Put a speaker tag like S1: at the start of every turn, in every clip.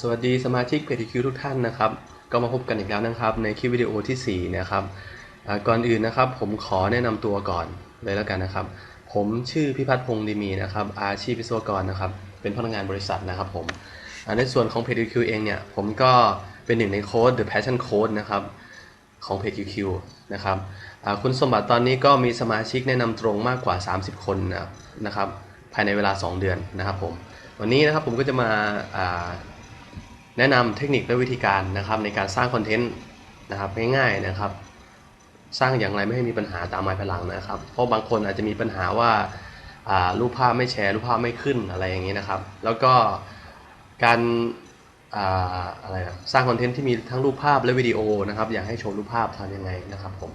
S1: สวัสดีสมาชิกเพจคิวทุกท่านนะครับ ก็มาพบกันอีกแล้วนะครับ ในคลิปวิดีโอทีสี่4 นะครับก่อนอื่นนะครับ ผมขอแนะนำตัวก่อนเลยแล้วกันนะครับ ผมชื่อพิพัฒน์พงศ์ดีมีนะครับ อาชีพวิศวกรนะครับ เป็นพนักงานบริษัทนะครับผมในส่วนของเพจคิวเองเนี่ย ผมก็เป็นหนึ่งในโค้ด The Passion Code นะครับของเพจ QQ นะครับคุณสมบัติตอนนี้ก็มีสมาชิกแนะนำตรงมากกว่า 30 คนนะครับภายในเวลา 2 เดือนนะครับผมวันนี้นะครับผมก็จะมา แนะนำเทคนิคและวิธีการนะครับในการสร้างคอนเทนต์นะครับง่ายๆนะครับ สร้างอย่างไรไม่ให้มีปัญหาตามมาภายหลังนะครับ เพราะบางคนอาจจะมีปัญหาว่าอ่ารูปภาพไม่แชร์รูปภาพไม่ขึ้นอะไรอย่างนี้นะครับ แล้วก็การอ่าอะไรนะสร้างคอนเทนต์ที่มีทั้งรูปภาพและวิดีโอนะครับอยากให้โชว์รูปภาพทำยังไงนะครับผม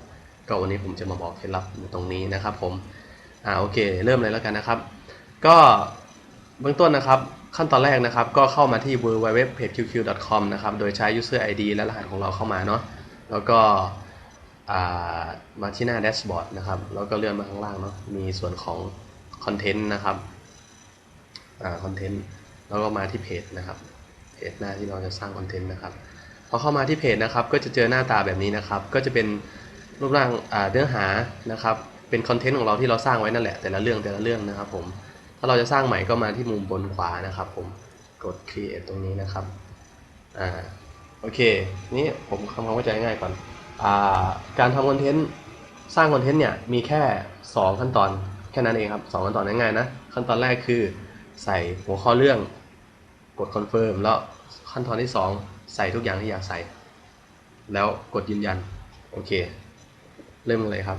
S1: ก็วันนี้ผมจะมาบอกเคล็ดลับตรงนี้นะครับผมอ่าโอเค เริ่มเลยแล้วกันนะครับ ก็เบื้องต้นนะครับ ขั้นตอนแรกนะครับ ก็เข้ามาที่ www.pageqq.com นะครับ โดยใช้ user ID และรหัสของเราเข้ามาเนาะ แล้วก็มาที่หน้าแดชบอร์ดนะครับ แล้วก็เลื่อนมาข้างล่างเนาะ มีส่วนของคอนเทนต์นะครับคอนเทนต์ แล้วก็มาที่เพจนะครับ เพจหน้าที่เราจะสร้างคอนเทนต์นะครับ พอเข้ามาที่เพจนะครับ ก็จะเจอหน้าตาแบบนี้นะครับ ก็จะเป็นรูปร่างเนื้อหานะครับ เป็นคอนเทนต์ของเราที่เราสร้างไว้นั่นแหละ แต่ละเรื่องแต่ละเรื่องนะครับผมาเราจะสร้างใหม่ก็มาที่มุมบนขวานะครับ ผมกด create ตรงนี้นะครับอ่าโอเค นี่ผมทำความเข้าใจง่ายก่อนอ่าการทำคอนเทนต์สร้างคอนเทนต์เนี่ยมีแค่ 2 ขั้นตอนแค่นั้นเองครับสองขั้นตอนง่ายๆนะขั้นตอนแรกคือใส่หัวข้อเรื่องกด confirm แล้วขั้นตอนที่ 2 ใส่ทุกอย่างที่อยากใส่ แล้วกดยืนยัน โอเค เริ่มเลยครับ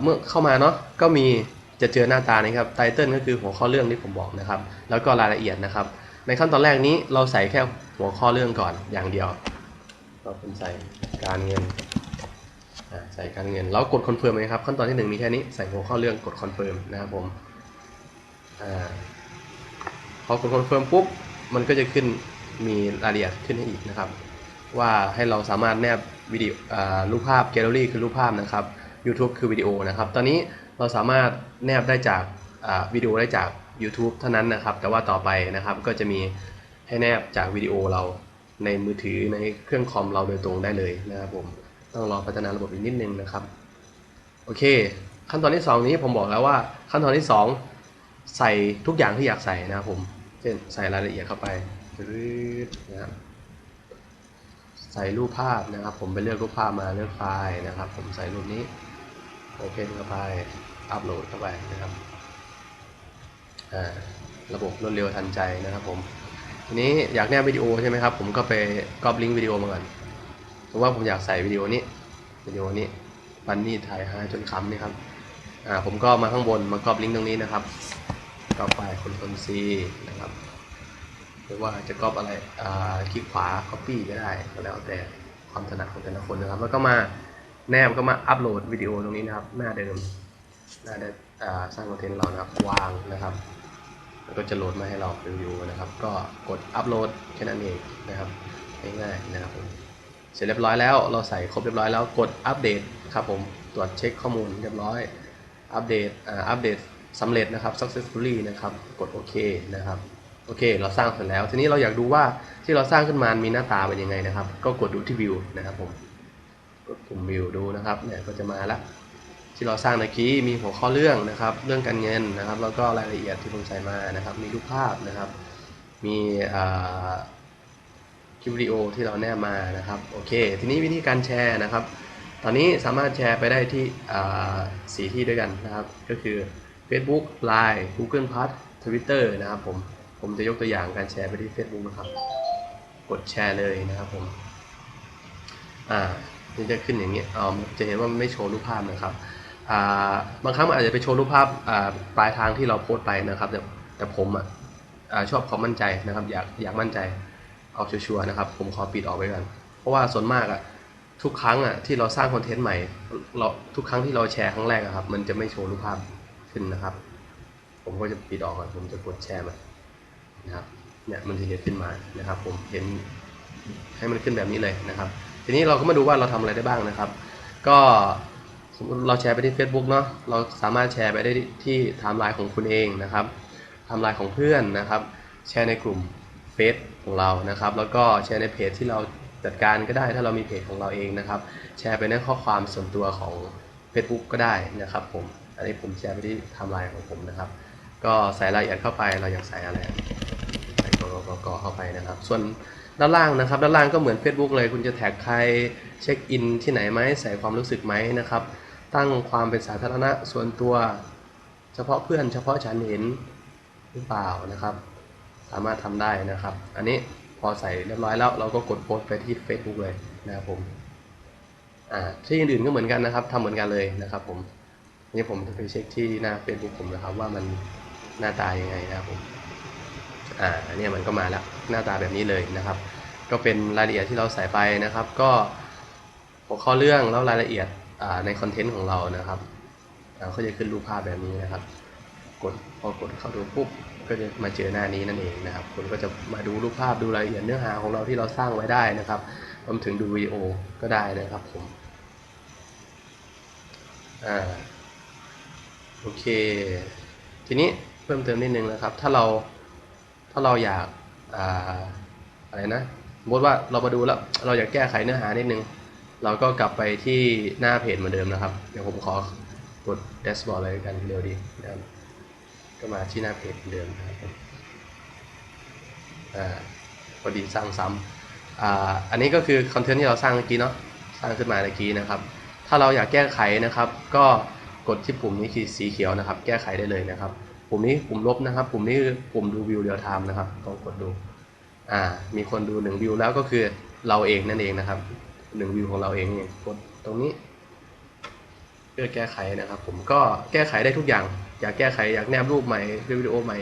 S1: เมื่อเข้ามาเนาะก็มี จะเจอหน้าตานี้ครับไตเติลก็คือหัวข้อเรื่องที่ผมบอกนะครับ แล้วก็รายละเอียดนะครับ ในขั้นตอนแรกนี้เราใส่แค่หัวข้อเรื่องก่อนอย่างเดียวเราเป็นใส่การเงินใส่การเงินแล้วกดคอนเฟิร์มไหมครับขั้นตอนที่หนึ่งมีแค่นี้ใส่หัวข้อเรื่องกดคอนเฟิร์มนะครับผมอ่าพอกดคอนเฟิร์มปุ๊บมันก็จะขึ้นมีรายละเอียดขึ้นให้อีกนะครับ ว่าให้เราสามารถแนบวิดีโอรูปภาพแกลเลอรี่คือรูปภาพนะครับ YouTube คือวิดีโอนะครับ ตอนนี้ เราสามารถแนบได้จากวิดีโอได้จาก YouTube เท่านั้นนะครับ แต่ว่าต่อไปนะครับก็จะมีให้แนบจากวิดีโอเราในมือถือในเครื่องคอมเราโดยตรงได้เลยนะครับผมต้องรอพัฒนาระบบอีกนิดนึงนะครับโอเค ขั้นตอนที่ 2 นี้ผมบอกแล้วว่าขั้นตอนที่ 2 ใส่ทุกอย่างที่อยากใส่นะครับผมเช่นใส่รายละเอียดเข้าไปรืดนะครับใส่รูปภาพนะครับ ผมไปเลือกรูปภาพมาเลือกไฟล์นะครับ ผมใส่รูปนี้ โอเพนเข้าไป อัปโหลดเข้าไปนะครับอ่าระบบรวดเร็วทันใจนะครับผมทีนี้อยากแนบวิดีโอใช่ไหมครับ ผมก็ไปก๊อปลิงก์วิดีโอมาก่อนเพราะว่าผมอยากใส่วิดีโอนี้วิดีโอนี้ปันนี่ถ่ายหาจนคำนี่ครับอ่าผมก็มาข้างบนมาก๊อปลิงก์ตรงนี้นะครับก๊อปไปคนคนซีนะครับหรือว่าจะก๊อปอะไรอ่าคลิกขวา copy ก็ได้ก็แล้วแต่ความถนัดของแต่ละคนนะครับ แล้วก็มา แนบก็มาอัปโหลดวิดีโอตรงนี้นะครับ หน้าเดิมหน้าเดิมสร้างคอนเทนต์เรานะครับวางนะครับแล้วก็จะโหลดมาให้เรารีวิวนะครับ ก็กดอัปโหลดแค่นั้นเองนะครับง่ายๆนะครับผมเสร็จเรียบร้อยแล้วเราใส่ครบเรียบร้อยแล้วกดอัปเดตครับผมตรวจเช็คข้อมูลเรียบร้อยอัปเดตอัปเดตสำเร็จนะครับ successfully นะครับกดโอเคนะครับโอเค เราสร้างเสร็จแล้ว ทีนี้เราอยากดูว่าที่เราสร้างขึ้นมามีหน้าตาเป็นยังไงนะครับ ก็กดดูที่วิวนะครับผม กดปุ่มวิวดูนะครับเนี่ยก็จะมาแล้วที่เราสร้างเมื่อกี้มีหัวข้อเรื่องนะครับ เรื่องการเงินนะครับ แล้วก็รายละเอียดที่ผมใส่มานะครับ มีรูปภาพนะครับ มีคลิปวิดีโอที่เราแนบมานะครับโอเค ทีนี้วิธีการแชร์นะครับ ตอนนี้สามารถแชร์ไปได้ที่สีที่ด้วยกันนะครับ ก็คือ Facebook Line Google Plus Twitter นะครับผมผมจะยกตัวอย่างการแชร์ไปที่ Facebook นะครับ กดแชร์เลยนะครับผมอ่า นี่จะขึ้นอย่างนี้อ๋อจะเห็นว่ามันไม่โชว์รูปภาพนะครับอ่าบางครั้งมันอาจจะไปโชว์รูปภาพอ่าปลายทางที่เราโพสต์ไปนะครับ แต่แต่ผมอะชอบความมั่นใจนะครับ อยากอยากมั่นใจเอาชัวร์ๆนะครับ ผมขอปิดออกไว้ก่อนเพราะว่าส่วนมากอะทุกครั้งอะที่เราสร้างคอนเทนต์ใหม่เราทุกครั้งที่เราแชร์ครั้งแรกอะครับ มันจะไม่โชว์รูปภาพขึ้นนะครับ ผมก็จะปิดออกก่อนผมจะกดแชร์มันนะครับเนี่ยมันถึงจะขึ้นมานะครับ ผมเห็นให้มันขึ้นแบบนี้เลยนะครับ ทีนี้เราก็มาดูว่าเราทำอะไรได้บ้างนะครับ ก็สมมติเราแชร์ไปที่ Facebook เนาะเราสามารถแชร์ไปได้ที่ไทม์ไลน์ของคุณเองนะครับไทม์ไลน์ของเพื่อนนะครับ แชร์ในกลุ่มเฟซของเรานะครับ แล้วก็แชร์ในเพจที่เราจัดการก็ได้ ถ้าเรามีเพจของเราเองนะครับ แชร์ไปในข้อความส่วนตัวของ Facebook ก็ได้นะครับผมอันนี้ผมแชร์ไปที่ไทม์ไลน์ของผมนะครับ ก็ใส่รายละเอียดเข้าไปเราอยากใส่อะไรใส่กรกกเข้าไปนะครับ ส่วน ด้านล่างนะครับ ด้านล่างก็เหมือน Facebook เลย คุณจะแท็กใครเช็คอินที่ไหนไหมใส่ความรู้สึกไหมนะครับ ตั้งความเป็นสาธารณะส่วนตัว เฉพาะเพื่อนเฉพาะฉันเห็นหรือเปล่านะครับ สามารถทำได้นะครับ อันนี้พอใส่เรียบร้อยแล้ว เราก็กดโพสต์ไปที่ Facebook เลยนะครับผมอ่าที่อื่นก็เหมือนกันนะครับทำเหมือนกันเลยนะครับ ผมนี่ผมจะไปเช็คที่หน้า Facebook ผมนะครับ ว่ามันหน้าตายังไงนะครับผมอ่าเนี่ยมันก็มาแล้ว หน้าตาแบบนี้เลยนะครับ ก็เป็นรายละเอียดที่เราใส่ไปนะครับ ก็หัวข้อเรื่องแล้วรายละเอียดในคอนเทนต์ของเรานะครับอ่าก็จะขึ้นรูปภาพแบบนี้นะครับ กดพอกดเข้าดูปุ๊บก็จะมาเจอหน้านี้นั่นเองนะครับคุณก็จะมาดูรูปภาพดูรายละเอียดเนื้อหาของเราที่เราสร้างไว้ได้นะครับรวมถึงดูวิดีโอก็ได้นะครับผมอ่าโอเค ทีนี้เพิ่มเติมนิดนึงนะครับ ถ้าเราถ้าเราอยาก อะไรนะสมมติว่าเรามาดูแล้ว เราอยากแก้ไขเนื้อหานิดนึง เราก็กลับไปที่หน้าเพจเหมือนเดิมนะครับ เดี๋ยวผมขอกดแดชบอร์ดเลยกันเร็วดีนะครับก็มาที่หน้าเพจเหมือนเดิมนะครับอ่าพอดีสร้างซ้ำอ่าอันนี้ก็คือคอนเทนต์ที่เราสร้างเมื่อกี้เนาะสร้างขึ้นมาเมื่อกี้นะครับ ถ้าเราอยากแก้ไขนะครับ ก็กดที่ปุ่มนี้คือสีเขียวนะครับ แก้ไขได้เลยนะครับ ปุ่มนี้ปุ่มลบนะครับ ปุ่มนี้คือปุ่มดูวิวเรียลไทม์นะครับต้องกดดูอ่ามีคนดูหนึ่งวิวแล้วก็คือเราเองนั่นเองนะครับหนึ่งวิวของเราเองเองกดตรงนี้ เพื่อแก้ไขนะครับ ผมก็แก้ไขได้ทุกอย่าง อยากแก้ไขอยากแนบรูปใหม่วิดีโอใหม่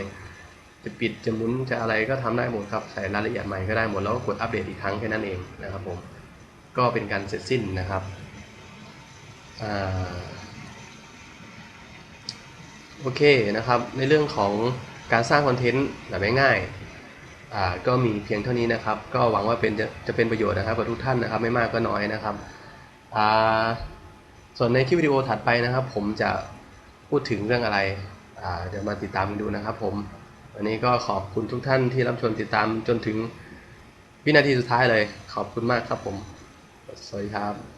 S1: จะปิดจะหมุนจะอะไรก็ทำได้หมดครับใส่รายละเอียดใหม่ก็ได้หมดแล้วก็กดอัปเดตอีกครั้งแค่นั้นเองนะครับผมก็เป็นการเสร็จสิ้นนะครับอ่า โอเคนะครับ ในเรื่องของการสร้างคอนเทนต์แบบง่ายๆก็มีเพียงเท่านี้นะครับ ก็หวังว่าเป็นจะจะเป็นประโยชน์นะครับกับทุกท่านนะครับไม่มากก็น้อยนะครับส่วนในคลิปวิดีโอถัดไปนะครับ ผมจะพูดถึงเรื่องอะไรอ่าเดี๋ยวมาติดตามกันดูนะครับผมวันนี้ก็ขอบคุณทุกท่านที่รับชมติดตามจนถึงวินาทีสุดท้ายเลย ขอบคุณมากครับผม สวัสดีครับ